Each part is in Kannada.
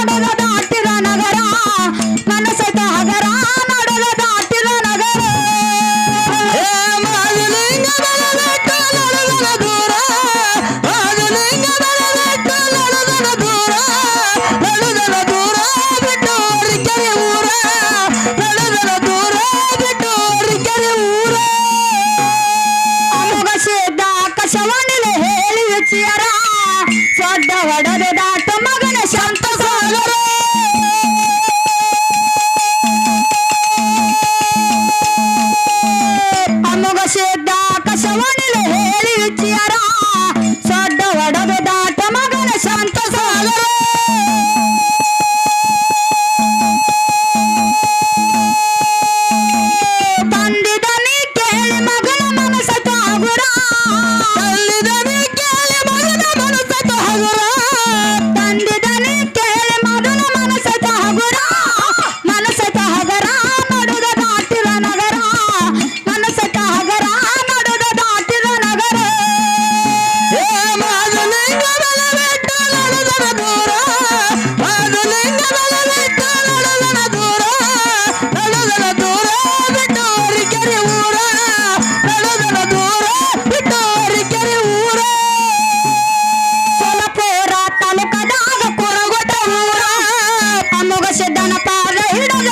பாடுறதா ದನ ಪಾದ ಹಿಡದ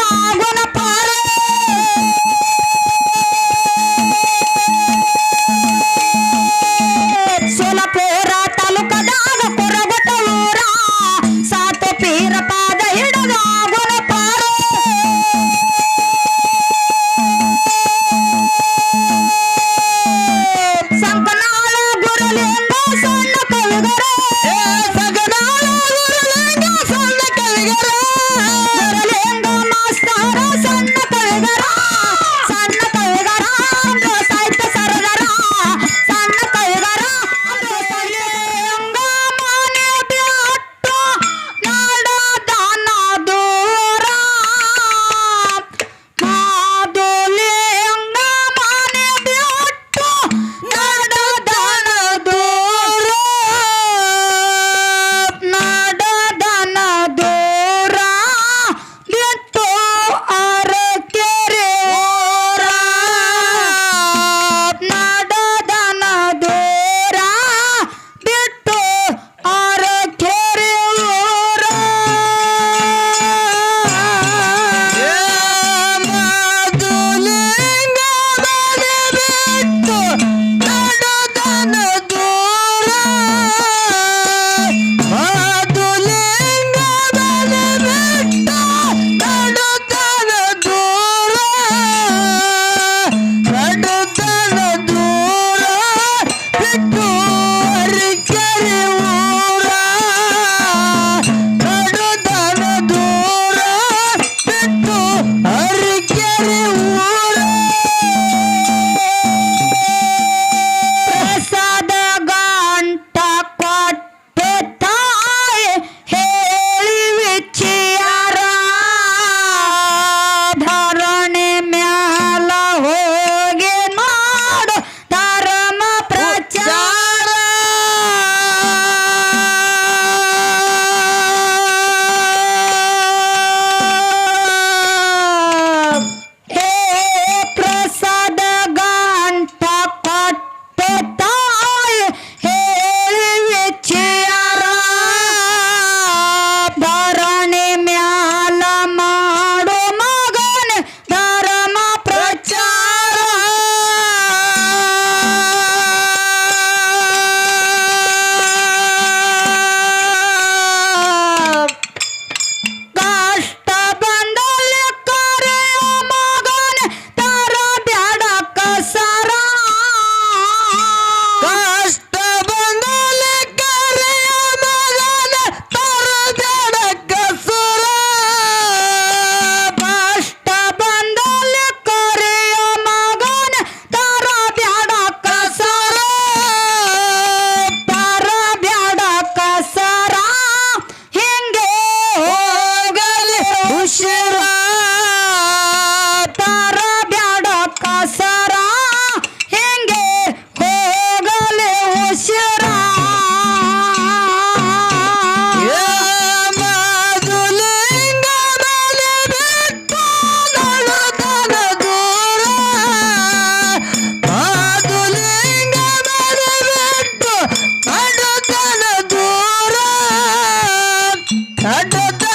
I Hello.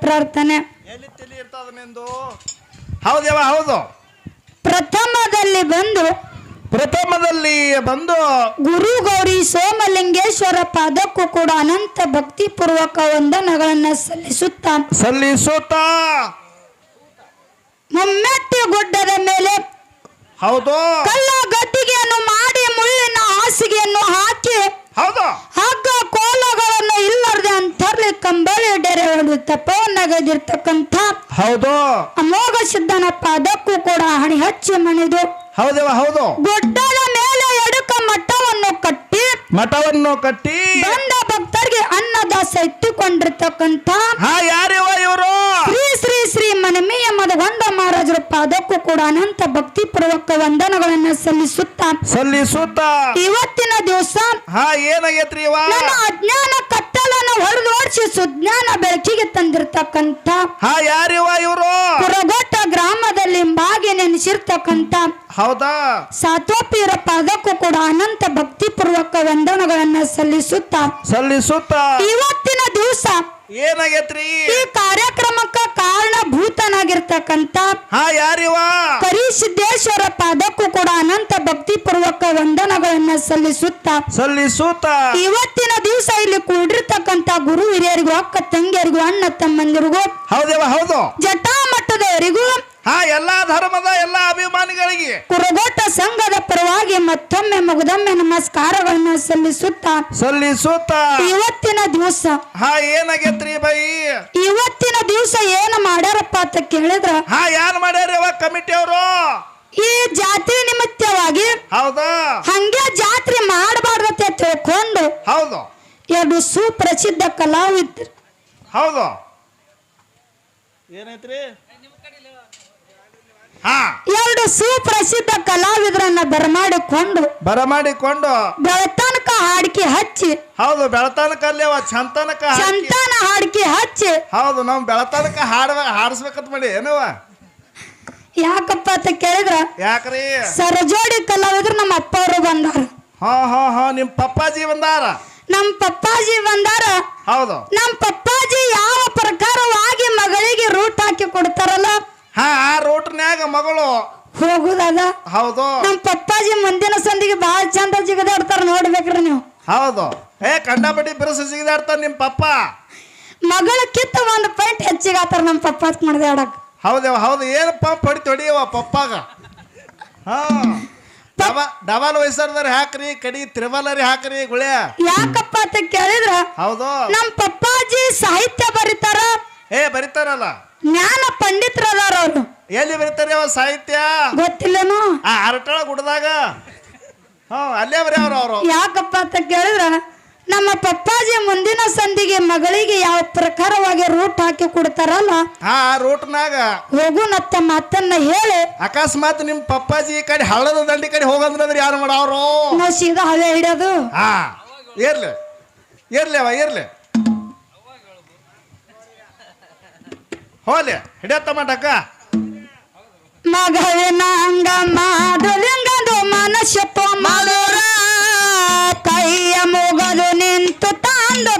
ಪ್ರಾರ್ಥನೆ. ಎಲ್ಲಿ ತಲಿ ಇರ್ತದ ನಿಂದು ಹೌದೇವ ಹೌದು. ಪ್ರಥಮದಲ್ಲಿ ಬಂದು ಪ್ರಥಮದಲ್ಲಿ ಬಂದು ಗುರು ಗೌರಿ ಸೋಮಲಿಂಗೇಶ್ವರ ಪಾದಕ್ಕೂ ಕೂಡ ಅನಂತ ಭಕ್ತಿ ಪೂರ್ವಕ ವಂದನಗಳನ್ನ ಸಲ್ಲಿಸುತ್ತಾ ಸಲ್ಲಿಸುತ್ತ? ಮುಮ್ಮೆಟ್ಟಿ ಗುಡ್ಡದ ಮೇಲೆ ಹೌದು. ಕಲ್ಲ ಗದ್ದಿಗೆಯನ್ನು ಮಾಡಿ ಮುಳ್ಳಿನ ಹಾಸಿಗೆಯನ್ನು ಹಾಕಿ ಹೌದು. ಹಗ್ಗ ಕೋಲಗಳನ್ನು ಇಲ್ಲದೆ ಅಂತರ್ಲಿ ಕಂಬಳಿ ಡೆರೆ ಹೊಡೆದು ತಪವನ್ನಗದಿರ್ತಕ್ಕಂಥ ಹೌದು. ಅಮೋಘ ಸಿದ್ಧನ ಅದಕ್ಕೂ ಕೂಡ ಹಣಿ ಹಚ್ಚಿ ಮಣಿದು ಹೌದೇವ ಹೌದು. ಗುಡ್ಡದ ಮೇಲೆ ಎಡುಕ ಮಠವನ್ನು ಕಟ್ಟಿ ಮಠವನ್ನು ಕಟ್ಟಿ ಬಂದ ಭಕ್ತರಿಗೆ ಅನ್ನದಾಸ ಇಟ್ಟುಕೊಂಡಿರ್ತಕ್ಕಂಥ ಹಾ ಯಾರಿವ ಇವರು? ಪಾದಕ್ಕೂ ಕೂಡ ಅನಂತ ಭಕ್ತಿ ಪೂರ್ವಕ ವಂದನಗಳನ್ನ ಸಲ್ಲಿಸುತ್ತಾ ಸಲ್ಲಿಸುತ್ತ. ಇವತ್ತಿನ ದಿವಸ ಹಾ ಏನಾಗೈತ್ರಿ ನನ್ನ ಅಜ್ಞಾನ ಕತ್ತಲನ ಹೊಡೆದೋಡಿಸಿ ಸುಜ್ಞಾನ ಬೆಳಕಿಗೆ ತಂದಿರ್ತಕ್ಕಂತ ಹಾ ಯಾರಿವ ಇವರು? ಕುರಗೊಟ್ಟ ಗ್ರಾಮದಲ್ಲಿ ಬಾಗಿ ನೆನೆಸಿರ್ತಕ್ಕಂತ ಹೌದಾ? ಸಾತ್ವಪೀರ ಪಾದಕ್ಕೂ ಕೂಡ ಅನಂತ ಭಕ್ತಿ ಪೂರ್ವಕ ವಂದನಗಳನ್ನ ಸಲ್ಲಿಸುತ್ತಾ ಸಲ್ಲಿಸುತ್ತ. ಇವತ್ತಿನ ದಿವಸ ಏನಾಗೈತ್ರಿ? ಈ ಕಾರ್ಯಕ್ರಮಕ್ಕ ಕಾರಣಭೂತನಾಗಿರ್ತಕ್ಕಂಥ ಹಾ ಸಿದ್ದೇಶ್ವರ ಪಾದಕ್ಕೂ ಕೂಡ ಅನಂತ ಭಕ್ತಿ ಪೂರ್ವಕ ವಂದನಗಳನ್ನ ಸಲ್ಲಿಸುತ್ತಾ ಸಲ್ಲಿಸುತ್ತ. ಇವತ್ತಿನ ದಿವಸ ಇಲ್ಲಿ ಕೂಡಿರ್ತಕ್ಕಂತ ಗುರು ಹಿರಿಯರಿಗೂ ಅಕ್ಕ ತಂಗಿಯರಿಗೂ ಅಣ್ಣ ತಮ್ಮಂದಿರಿಗೂ ಹೌದೇವ ಹೌದು. ಜಟಾಮಠದವರಿಗೂ ಹಾ ಎಲ್ಲಾ ಧರ್ಮದ ಎಲ್ಲಾ ಅಭಿಮಾನಿಗಳಿಗೆ ಕುರುಗೋಟ ಸಂಘದ ಪರವಾಗಿ ಮತ್ತೊಮ್ಮೆ ಮುಗದೊಮ್ಮೆ ನಮಸ್ಕಾರಗಳನ್ನು ಸಲ್ಲಿಸುತ್ತಾ ಸಲ್ಲಿಸುತ್ತ. ಇವತ್ತಿನ ದಿವಸ ಹಾ ಏನಾಗೈತ್ರಿ ಬೈ? ಇವತ್ತಿನ ದಿವಸ ಏನು ಮಾಡ್ಯಾರಪ್ಪ ಅಂತ ಕೇಳಿದ್ರ ಹಾ ಯಾರು ಮಾಡ್ಯಾರ ಯಾವ ಕಮಿಟಿ ಅವರು? ಈ ಜಾತಿ ನಿಮಿತ್ತವಾಗಿ ಹೌದಾ? ಹಂಗೆ ಜಾತ್ರೆ ಮಾಡಬಾರ್ದತೆ ತಿಳ್ಕೊಂಡು ಹೌದು. ಎರಡು ಸುಪ್ರಸಿದ್ಧ ಕಲಾವಿದ್ರು. ಹೌದು. ಏನೈತ್ರಿ? ಎರಡು ಸುಪ್ರಸಿದ್ಧ ಕಲಾವಿದರನ್ನ ಬರಮಾಡಿಕೊಂಡು ಬರಮಾಡಿಕೊಂಡು ಬೆಳತನಕ ಹಾಡಿಕೆ ಹಚ್ಚಿ ಹೌದು ಬೆಳತನಕ ಅಲ್ಲಿ ಚಂತನಕ ಚಂತನ ಹಾಡಿಕೆ ಹಚ್ಚಿ. ಹೌದು ನಾವು ಬೆಳತನಕ ಹಾಡ ಹಾಡಿಸ್ಬೇಕಂತ ಮಾಡಿ ಏನವ? ಯಾಕಪ್ಪ ಅಂತ ಕೇಳಿದ್ರ? ಯಾಕ್ರಿ? ಸರಜೋಡಿ ಕಲಾವಿದ್ರು ನಮ್ಮ ಅಪ್ಪ ಅವರು ಬಂದಾರ. ಹಾ ಹಾ ಹಾ ನಿಮ್ ಪಪ್ಪಾಜಿ ಬಂದಾರ? ನಮ್ ಪಪ್ಪಾಜಿ ಬಂದಾರ. ಹೌದು. ನಮ್ ಪಪ್ಪಾಜಿ ಯಾವ ಪ್ರಕಾರವಾಗಿ ಮಗಳಿಗೆ ರೂಟ್ ಹಾಕಿ ಕೊಡ್ತಾರಲ್ಲ ಹಾ ಆ ರೋಟ್ನ್ಯಾಗ ಮಗಳು. ಹೋಗುದಲ್ಲ ಹೌದು. ನಮ್ ಪಪ್ಪಾಜಿ ಮುಂದಿನ ಸಂದಿಗೆ ಬಹಳ ಚಂದ ಜಿಗದಾಡ್ತಾರ ನೋಡ್ಬೇಕ್ರಿ ನೀವು. ಹೌದು. ಏ ಕಂಡಪಟ್ಟಿ ಬಿರುಸು ಜಿಗದಾಡ್ತಾರ ನಿಮ್ ಪಪ್ಪ. ಮಗಳ ಕಿತ್ತ ಒಂದು ಪಾಯಿಂಟ್ ಹೆಚ್ಚಿಗೆ ಆತಾರ ನಮ್ಮ ಪಪ್ಪ ಮಾಡಿದೆ ಆಡಕ್. ಹೌದ ಹೌದು. ಏನಪ್ಪ ಪಡಿ ತೊಡಿಯವ ಪಪ್ಪಾಗ? ಹಾ. ಡಬ ಡಬಲ್ ವಯಸ್ಸರ್ದಾರ ಹಾಕ್ರಿ ಕಡಿ ತ್ರಿಬಲರಿ ಹಾಕ್ರಿ ಗುಳೆ ಯಾಕಪ್ಪ ಅಂತ ಕೇಳಿದ್ರ? ಹೌದು. ನಮ್ ಪಪ್ಪಾಜಿ ಸಾಹಿತ್ಯ ಬರೀತಾರ. ಏ ಬರಿತಾರಲ್ಲ. ಜ್ಞಾನ ಪಂಡಿತರದಾರ ಅವರು. ಎಲ್ಲಿ ಬರೀತಾರೆ ಅವ ಸಾಹಿತ್ಯ? ಗೊತ್ತಿಲ್ಲನು? ಆ ಅರಟಳ ಗುಡ್ದಾಗ? ಹಾ ಅಲ್ಲೇ ಬರೆಯವ್ರ ಅವರು ಯಾಕಪ್ಪ ಅಂತ ಕೇಳಿದ್ರ ನಮ್ಮ ಪಪ್ಪಾಜಿ ಮುಂದಿನ ಸಂಧಿಗೆ ಮಗಳಿಗೆ ಯಾವ ಪ್ರಕಾರವಾಗಿ ರೂಟ್ ಹಾಕಿ ಕೊಡ್ತಾರಲ್ಲ? ಹಾ ಆ ರೂಟ್ನಾಗ ಹೋಗುನತ್ತ ಮಾತನ್ನ ಹೇಳಿ. ಅಕಸ್ಮಾತ್ ನಿಮ್ ಪಪ್ಪಾಜಿ ಈ ಕಡೆ ಹಳ್ಳದ ದಂಡಿ ಕಡೆ ಹೋಗಂದ್ರೆ ಯಾರು ಮಾಡವ್ರು ನಾವು ಸೀದಾ ಹಳೆ ಹಿಡಿಯೋದು. ಹಾ ಇರ್ಲಿ ಇರ್ಲಿ ಅವ ಇರ್ಲಿ. ಹೋಲಿ ಹಿಡಿಯತ್ತ ಮಟಕ್ಕ ಮಗವಿನ ಅಂಗ ಮಾಧುಲಿಂಗದು ಮನಸ್ಸಪ್ಪ ಮಧುರ ಕೈಯ ಮುಗದು ನಿಂತು ತಂದು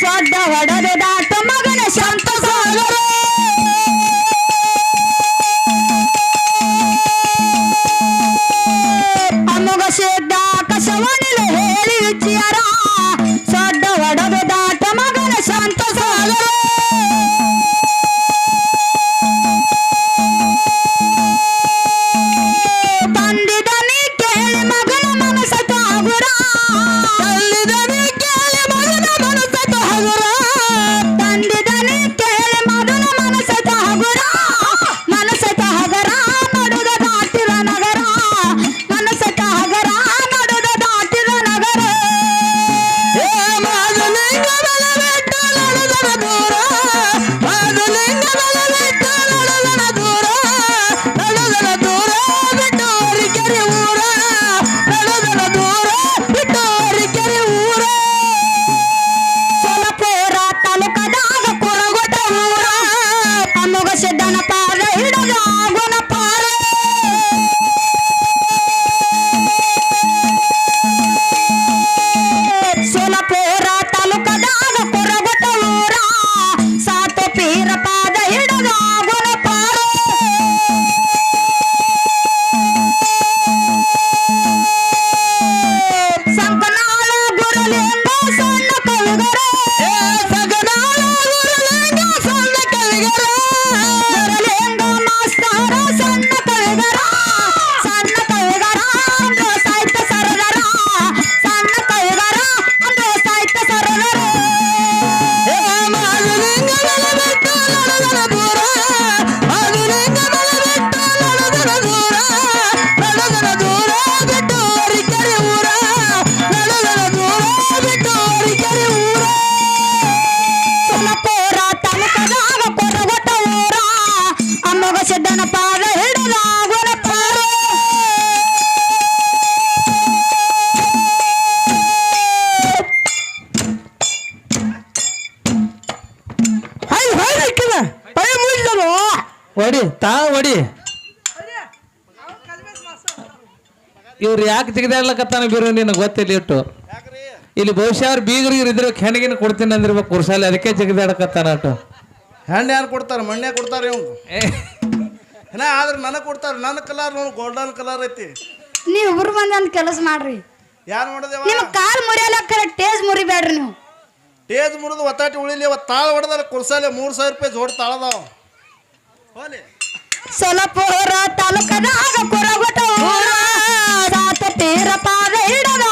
ಸೊಡ್ಡ ಒಡೆದು ದಾಟ বলে ಹೊಡಿ ತಾ ಹೊಡಿ. ಇವ್ರು ಯಾಕೆ ತೆಗೆದಾಡ್ಲಕತ್ತಾನ ಬೀರು ನಿನಗೆ ಗೊತ್ತಿಲ್ಲ ಇಟ್ಟು. ಇಲ್ಲಿ ಬಹುಶಃ ಅವ್ರು ಬೀಗರಿಗೆ ಇದ್ರೆ ಹೆಣ್ಗಿನ ಕೊಡ್ತೀನಿ ಅಂದಿರ್ಬೇಕು ಕುರ್ಸಾಲಿ ಅದಕ್ಕೆ ತೆಗೆದಾಡಕತ್ತಾನ ಅಟ್ಟು. ಹೆಣ್ಣು ಯಾರು ಕೊಡ್ತಾರೆ? ಮಣ್ಣೆ ಕೊಡ್ತಾರೆ ಇವ್ ಏನ ಆದ್ರೆ ನನಗೆ ಕೊಡ್ತಾರೆ? ನನ್ನ ಕಲರ್ ನೋಡಿ ಗೋಲ್ಡನ್ ಕಲರ್ ಐತಿ. ನೀವು ಇಬ್ರು ಒಂದು ಕೆಲಸ ಮಾಡ್ರಿ. ಯಾರು ಮಾಡಿದೇವ ನಿಮ್ಮ ಕಾಲ್ ಮುರಿಯಲ್ಲ ಟೇಜ್ ಮುರಿಬೇಡ್ರಿ ನೀವು. ಟೇಜ್ ಮುರಿದು ಒತ್ತಾಟಿ ಉಳಿಲಿ ಅವತ್ತು ತಾಳ ಹೊಡೆದಲ್ಲ ಕುರ್ಸಾಲೆ ಮೂರು ಸಾವಿರ ರೂಪಾಯಿ ಜೋಡ್ ತಾಳದಾವ ಸೊಲಪುರ ತಾಲೂಕದಾಗ ಕುರಗುಟ ಊರ. ಸಾತ ತೀರ ಪಾದ ಇಡದ